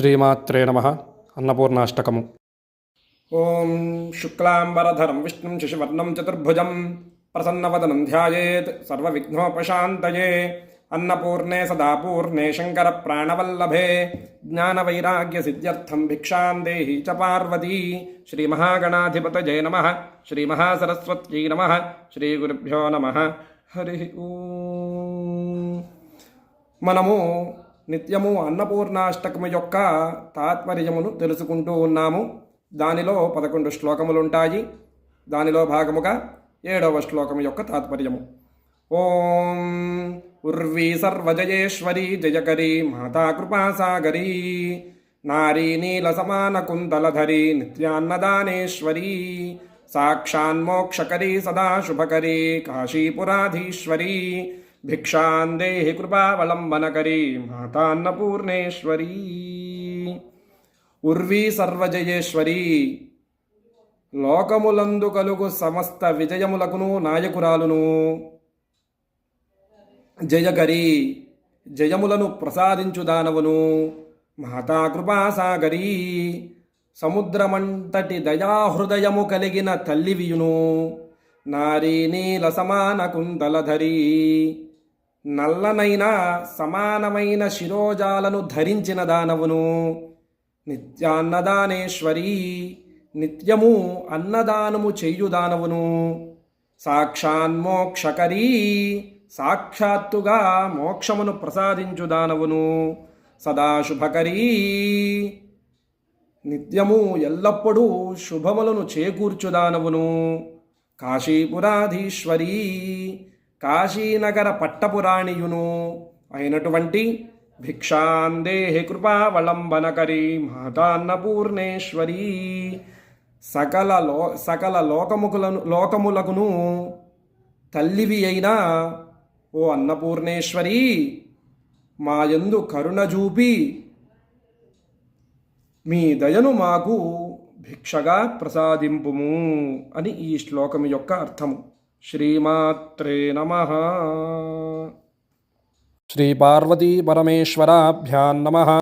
శ్రీమాత్రే నమ. అన్నపూర్ణాష్టకము. ఓం శుక్లాంబరధరం విష్ణుం శశివర్ణం చతుర్భుజం ప్రసన్నవదనం ధ్యాయేత్ సర్వవిఘ్నోపశాంతయే. అన్నపూర్ణే సదాపూర్ణే శంకర ప్రాణవల్లభే జ్ఞానవైరాగ్యసిద్ధ్యర్థం భిక్షాం దేహి చ పార్వతీ. శ్రీమహాగణాధిపతజే నమ. శ్రీమహాసరస్వత్యై నమ. శ్రీగురుభ్యో నమ. హరి ఓం. మనము నిత్యము అన్నపూర్ణాష్టకము యొక్క తాత్పర్యమును తెలుసుకుంటూ ఉన్నాము. దానిలో పదకొండు శ్లోకములుంటాయి. దానిలో భాగముగా ఏడవ శ్లోకము యొక్క తాత్పర్యము. ఓం ఉర్వీ సర్వజయేశ్వరీ జయకరీ మాతాకృపాసాగరీ నారీ నీల సమాన కుంతలధరీ నిత్యాన్నదానేశ్వరీ సాక్షాన్మోక్షకరీ సదా శుభకరీ కాశీపురాధీశ్వరీ భిక్షాందేహి కృపావలంబనకరీ మాతాన్నపూర్ణేశ్వరీ. ఉర్వీ సర్వజయేశ్వరీ. లోకములందు కలుగు సమస్త విజయములకును నాయకురాలును. జయకరి జయములను ప్రసాదించు దానవును. మాతాకృపాసాగరీ సముద్రమంతటి దయాహృదయము కలిగిన తల్లివియును. నారీ నీల సమాన కుందలధరీ నల్లనైన సమానమైన శిరోజాలను ధరించిన దానవును. నిత్యాన్నదానేశ్వరీ నిత్యము అన్నదానము చెయ్యుదానవును సాక్షాన్మోక్షకరీ సాక్షాత్తుగా మోక్షమును ప్రసాదించుదానవును సదాశుభకరీ నిత్యము ఎల్లప్పుడూ శుభములను చేకూర్చుదానవును కాశీపురాధీశ్వరీ కాశీనగర పట్టపురాణియును అయినటువంటి భిక్షాందేహి కృపావలంబనకరి మాతాన్నపూర్ణేశ్వరీ సకల లో సకల లోకముకులను లోకములకును తల్లివి అయినా ఓ అన్నపూర్ణేశ్వరీ మాయందు కరుణ చూపి మీ దయను మాకు భిక్షగా ప్రసాదింపుము అని ఈ శ్లోకం యొక్క అర్థము. శ్రీమాత్రే నమ. శ్రీ నమ.